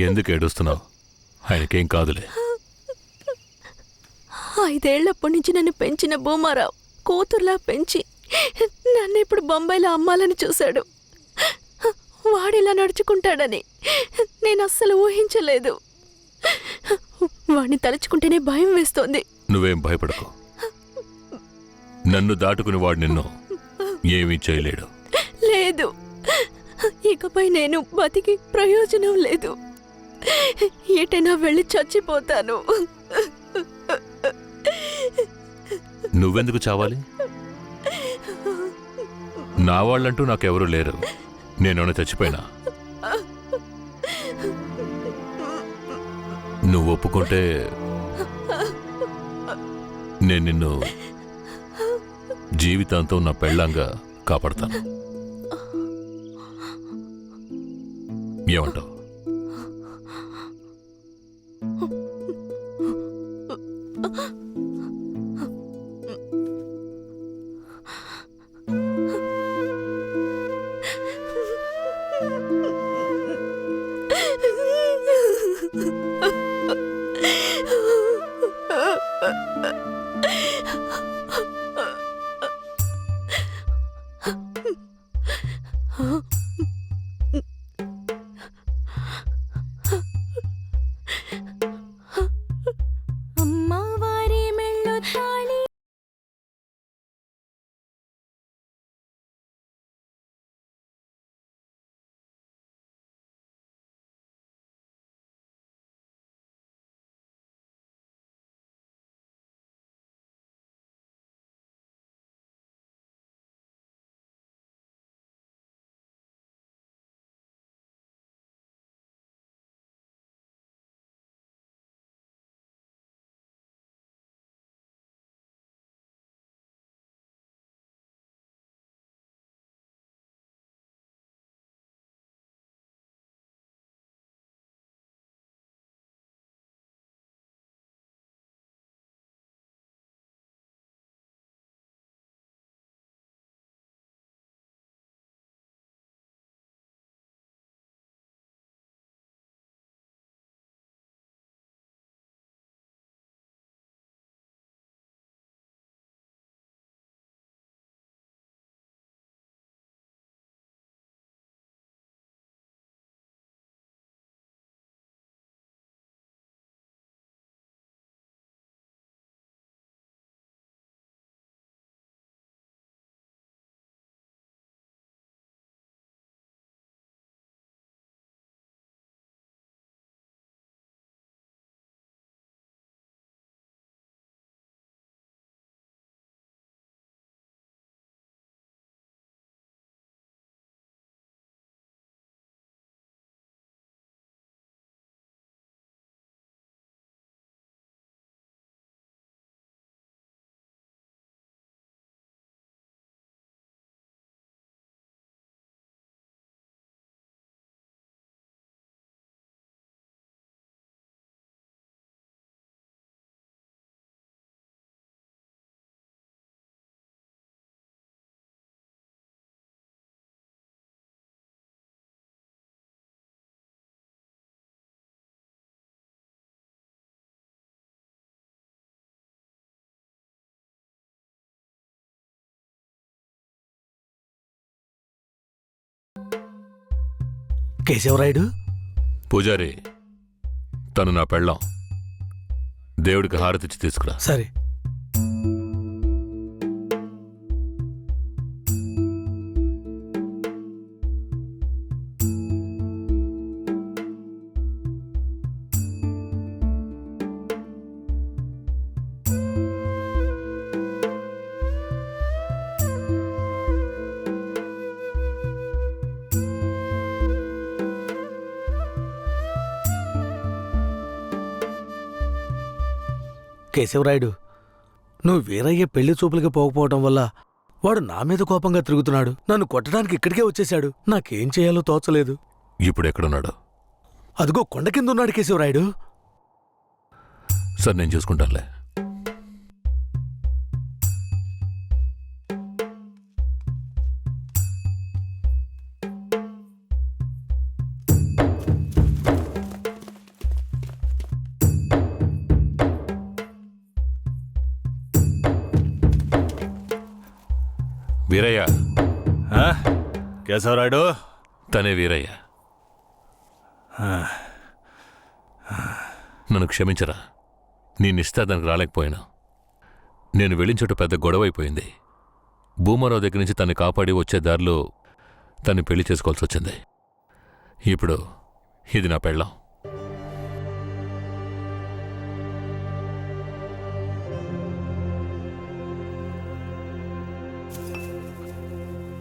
ఎందుకు ఏడుస్తున్నావు? ఆయనకేం కాదులే. ఐదేళ్ళప్పటి నుంచి నన్ను పెంచిన భూమారావు కూతుర్లా పెంచి నన్ను ఇప్పుడు బొంబాయిలో అమ్మాలని చూశాడు. వాడిలా నడుచుకుంటాడని నేను అస్సలు ఊహించలేదు. వాడిని తలుచుకుంటేనే భయం వేస్తోంది. నువ్వేం భయపడకు. నన్ను దాటుకుని వాడు నిన్ను ఏమీ చేయలేడు. లేదు. ఇకపై నేను బతికి ప్రయోజనం లేదు. ఏటైనా వెళ్ళి చచ్చిపోతాను. నువ్వెందుకు చావాలి? నా వాళ్ళంటూ నాకెవరూ లేరు. నేను చచ్చిపోయినా? నువ్వు ఒప్పుకుంటే నేను నిన్ను జీవితాంతం నా పెళ్ళంగా కాపాడతాను. ఏమంటావు? huh? కేశవరాయుడు? పూజారి తను నా పెళ్ళం. దేవుడికి హారతిచ్చి తీసుకురా. సరే. కేశవరాయుడు నువ్వు వీరయ్య పెళ్ళి చూపులకి పోకపోవటం వల్ల వాడు నా మీద కోపంగా తిరుగుతున్నాడు. నన్ను కొట్టడానికి ఇక్కడికే వచ్చేశాడు. నాకేం చేయాలో తోచలేదు. ఇప్పుడు ఎక్కడున్నాడు? అదిగో కొండ కింద ఉన్నాడు కేశవరాయుడు. సరే నేను చూసుకుంటానులే. వీరయ్య. ఆ? కేశవరాయుడు? తనే వీరయ్య. నన్ను క్షమించరా. నీ నిస్తాదానికి రాలేకపోయాను. నేను వెళ్ళిన చోట పెద్ద గొడవ అయిపోయింది. భూమారావు దగ్గర నుంచి తన్ని కాపాడి వచ్చే దారిలో తన్ని పెళ్ళి చేసుకోవాల్సి వచ్చింది. ఇప్పుడు ఇది నా పెళ్ళం.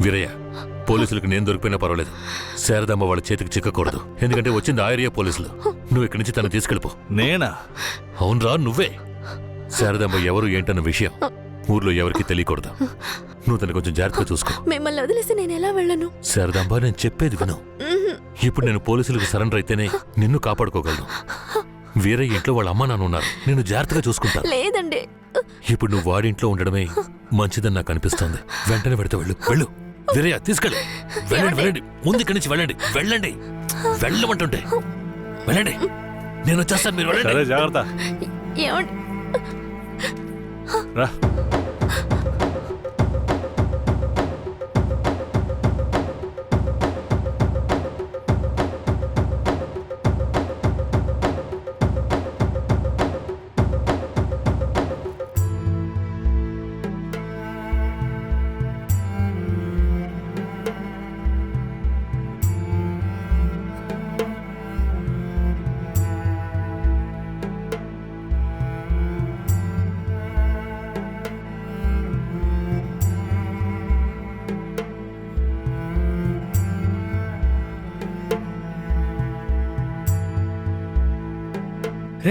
వీరయ్య పోలీసులకు నేను దొరికిపోయినా పర్వాలేదు. శారదమ్మ వాళ్ళ చేతికి చిక్కకూడదు. ఎందుకంటే వచ్చింది ఆ ఏరియా పోలీసులు. నువ్వు ఇక్కడి నుంచి తను తీసుకెళ్ళిపో. నేనా? అవునరా నువ్వే. శారదమ్మ ఎవరు ఏంటన్న విషయం ఊర్లో ఎవరికి తెలియకూడదు. నువ్వు తను కొంచెం జాగ్రత్తగా చూసుకో. మిమ్మల్ని వదిలేసి నేను ఎలా వెళ్ళను? శారదాంబ నేను చెప్పేది విను. ఇప్పుడు నేను పోలీసులకు సరెండర్ అయితేనే నిన్ను కాపాడుకోగలను. వీరే ఇంట్లో వాళ్ళ అమ్మ నాన్న ఉన్నారు. నేను జాగ్రత్తగా చూసుకుంటాను లేదండి. ఇప్పుడు నువ్వు వాడింట్లో ఉండడమే మంచిదని నాకు అనిపిస్తోంది. వెంటనే పెడితే వెళ్ళు. వెళ్ళు. వీరయ్య తీసుకెళ్ళు. వెళ్ళండి వెళ్ళండి. ముందు ఇక్కడి నుంచి వెళ్ళండి. వెళ్ళండి. వెళ్ళమంటుంటే. వెళ్ళండి. నేను వచ్చేస్తాను. మీరు సరే వెళ్ళండి జాగ్రత్త. ఏమండి? రా.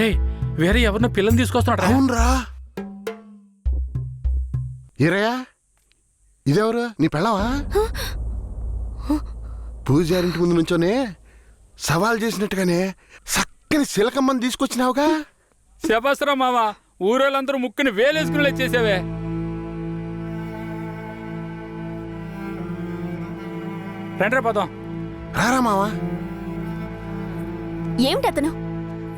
రే వేరే ఎవరినో పిల్లని తీసుకొస్తున్నాడు అవునరా. ఈరయ్యా ఇదెవరు? నీ పెళ్ళవా? పూజారింటి ముందు నుంచోనే సవాల్ చేసినట్టుగానే చక్కని శిలకమ్మని తీసుకొచ్చినావుగా. శబాసరా మామ ఊరోళ్ళందరూ ముక్కుని వేలేసుకుని చేసావే. రండ్రా పదం. రారా మావా? ఏమిటి అతను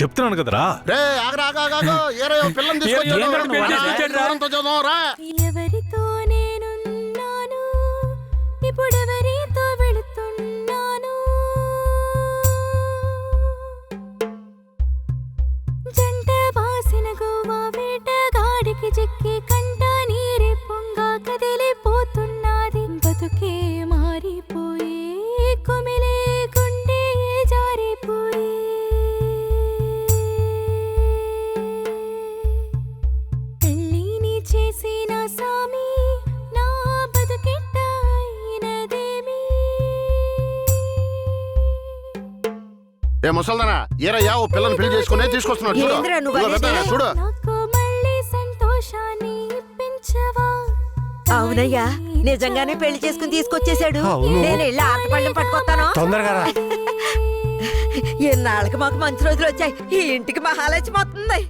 చెప్తున్నాను కదరా. రే ఆగరా ఆగా ఆగా ఏరయ్య పిల్లని తీసుకొచ్చాడు. రా? ఎవరంతో చూద్దాం, రా ఏ ముసల్దానా ఏరయ్యా ఓ పిల్లని పెళ్ళి చేసుకునే తీసుకొస్తున్నాడు చూడు. ఏందిరా నువ్వు ఇదిగో అనేది? పెద్దయ్య, చూడు. నాకు మళ్ళీ సంతోషాన్ని ఇప్పించవా? అవునయ్యా నిజంగానే పెళ్ళి చేసుకుని తీసుకొచ్చేసాడు. నేను వెళ్ళి ఆటపళ్ళం పట్టుకొస్తాను. తొందరగా రా. ఎన్నాళ్ళకి మాకు మంచి రోజులు వచ్చాయి. ఈ ఇంటికి మహాలక్ష్మి వస్తుంది.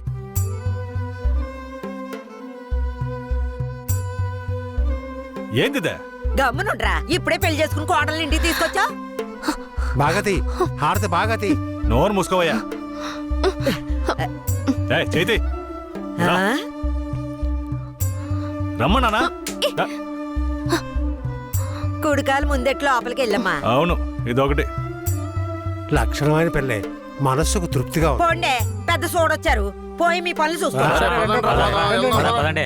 ఏందిదే? గమ్మునుండ్రా. ఇప్పుడే పెళ్ళి చేసుకుని కోడలు ఇంటికి తీసుకొచ్చా? బాగతి హారతి బాగతి. నోరు మూసుకోవయ్యా. చేతి. రమ్మన్నానా రా. కుడికాలు ముందెట్లు లోపలికి వెళ్ళమ్మా. అవును ఇదొకటి. లక్షణమైన పెళ్ళే మనస్సుకు తృప్తిగా ఉంది. పోండే పెద్ద సోడొచ్చారు. పోయి మీ పనులు చూసుకోండి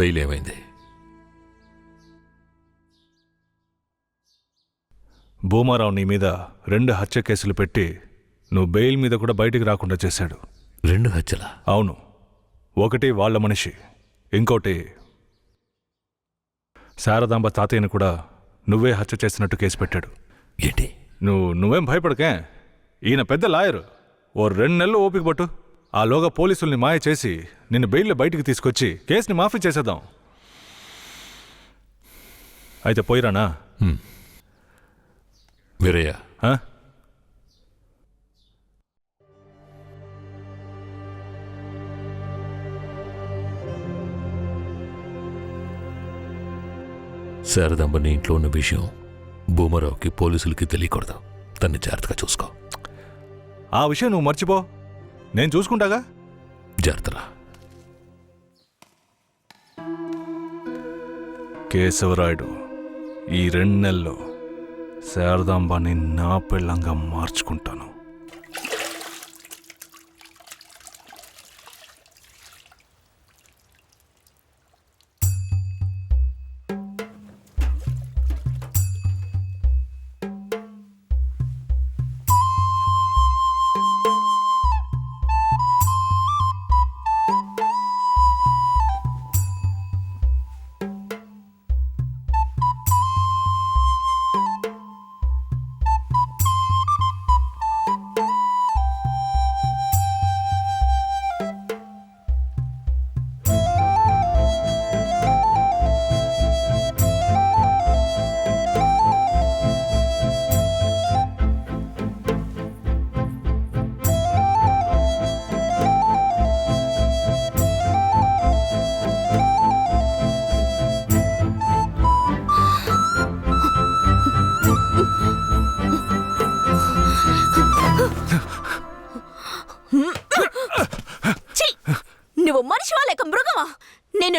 బెయిల్ ఏమైంది? భూమారావు నీ మీద రెండు హత్య కేసులు పెట్టి నువ్వు బెయిల్ మీద కూడా బయటికి రాకుండా చేశాడు. రెండు హత్యల? అవును. ఒకటి వాళ్ళ మనిషి ఇంకోటి శారదాంబ తాతయ్యను కూడా నువ్వే హత్య చేసినట్టు కేసు పెట్టాడు. ఏంటి? నువ్వు నువ్వేం భయపడకే. ఈయన పెద్ద లాయరు. ఓ రెండు నెలలు ఓపిక పట్టు. ఆలోగా పోలీసుల్ని మాయ చేసి నిన్ను బెయిల్లో బయటికి తీసుకొచ్చి కేసుని మాఫీ చేసేద్దాం. అయితే పోయిరానా? వీరయ్య. ఆ? శారదాంబ నీ ఇంట్లో ఉన్న విషయం భూమరావుకి పోలీసులకి తెలియకూడదు. తన్ని జాగ్రత్తగా చూసుకో. ఆ విషయం నువ్వు మర్చిపో. నేను చూసుకుంటాగా? జాగ్రత్తరా. కేశవరాయుడు ఈ రెండు నెలల్లో శారదాంబాని నా పెళ్ళంగా మార్చుకుంటాను.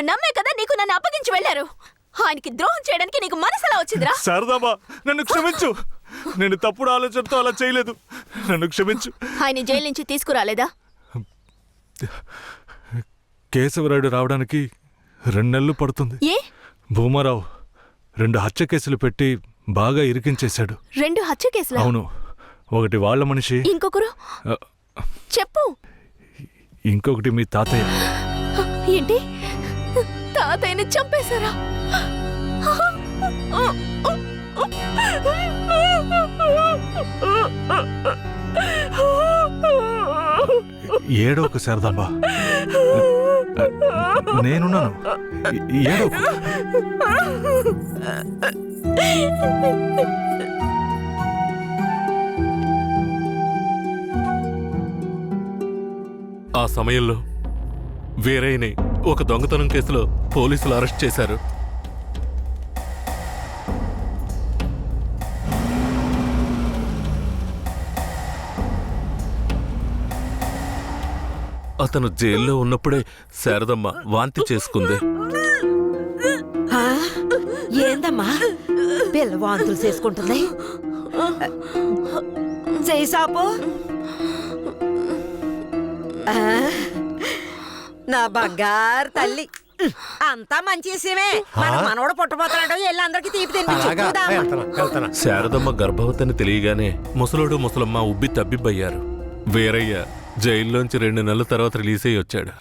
నేను నమ్మే కదా నీకు నన్ను అప్పగించి వెళ్ళారు? ఆయనకి ద్రోహం చేయడానికి నీకు మనసులా వచ్చిందిరా? శారదాంబా నన్ను క్షమించు. నేను తప్పుడు ఆలోచనతో అలా చేయలేదు. నన్ను క్షమించు. ఆయన జైలు నుంచి తీసుకురాలేదా? కేశవరాయుడు రావడానికి రెండు నెలలు పడుతుంది. ఏ? భూమారావు రెండు హత్య కేసులు పెట్టి బాగా ఇరికించేశాడు. రెండు హత్య కేసులా? అవును. ఒకటి వాళ్ళ మనిషి. ఇంకొకరు? చెప్పు. ఇంకొకటి మీ తాతయ్య. ఏంటి? తాతయ్యని చంపేశారా? ఏడోకు శారదాంబా. నేనున్నాను. ఏడోకు. ఆ సమయంలో వేరేని ఒక దొంగతనం కేసులో పోలీసులు అరెస్ట్ చేశారు. అతను జైల్లో ఉన్నప్పుడే శారదమ్మ వాంతి చేసుకుంది. ఏందమ్మా? పిల్ల వాంతులు చేసుకుంటుంది. చేయి నా బంగారు తల్లి. అంతా మంచి విషయమే మన మనవడు పుట్టబోతున్నాడు. వెళ్ళి అందరికి తీపి తినిపించు. శారదమ్మ గర్భవతిని తెలియగానే ముసలోడు ముసలమ్మ ఉబ్బి తబ్బిబ్బయ్యారు. వీరయ్య జైల్లోంచి రెండు నెలల తర్వాత రిలీజ్ అయ్యి వచ్చాడు.